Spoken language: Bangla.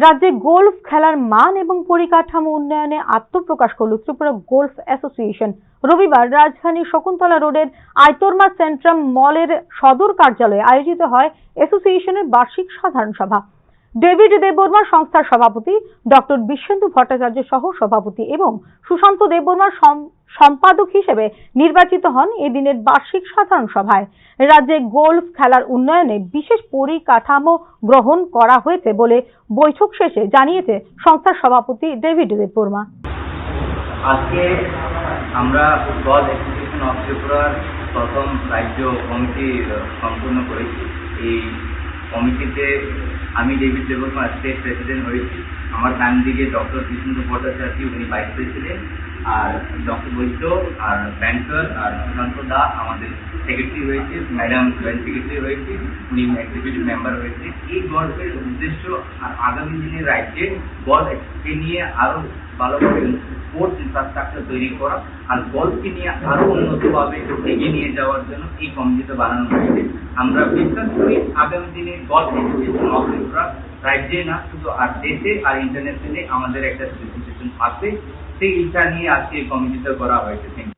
রাজ্যে গোল্ফ খেলার মান এবং পরিকাঠামো উন্নয়নে আত্মপ্রকাশ করল ত্রিপুরা গোল্ফ অ্যাসোসিয়েশন। রবিবার রাজধানীর শকুন্তলা রোডের আইতরমা সেন্ট্রাম মলের সদর কার্যালয়ে আয়োজিত হয় অ্যাসোসিয়েশনের বার্ষিক সাধারণ সভা। ডেভিড দেববর্মা সংস্থার সভাপতি ডক্টর বিশ্বেন্দু ভট্টাচার্য সহ সভাপতি এবং সুশান্ত দেববর্মার সম- সম্পাদক হিসেবে নির্বাচিত হন এদিনের বার্ষিক সাধারণ সভায়। রাজ্যে গোল্ফ খেলার উন্নয়নে বিশেষ পরিকাঠামো গ্রহণ করা হয়েছে বলে বৈঠক শেষে জানিয়েছে সংস্থার সভাপতি ডেভিড দেববর্মা আজকে আমরা গড অ্যাসোসিয়েশন অফ ত্রিপুরার প্রথম রাজ্য কমিটি সম্পূর্ণ করেছি। এই কমিটিতে আমি ডেভিড দেববর্মা স্টেট প্রেসিডেন্ট হয়েছি। আমার ডান দিকে ডক্টর কৃষ্ণেন্দ্র ভট্টাচার্য, উনি ভাইস প্রেসিডেন্ট আর ডক্টর বৈদ্য, আর ব্যাংকার আর সুশান্ত দা আমাদের সেক্রেটারি হয়েছে ম্যাডাম জয়েন্ট সেক্রেটারি হয়েছে, উনি এক্সিকিউটিভ মেম্বার হয়েছে। এই গল্পের উদ্দেশ্য আগামী দিনে রাজ্যে গল্পকে নিয়ে আরও ভালোভাবে স্পোর্টস ইনফ্রাস্ট্রাকচার তৈরি করা আর গল্পকে নিয়ে আরও উন্নতভাবে এগিয়ে নিয়ে যাওয়ার জন্য এই কমিটিটা বানানো হয়েছে। আমরা বিশ্বাস করি আগামী দিনে গল্প ত্রিপুরা রাজ্যে না, শুধু আর দেশে আর ইন্টারন্যাশনালে আমাদের একটা স্পেসিফিকেশন থাকবে সেই ইচ্ছা নিয়ে আজকে এই করা হয়েছে.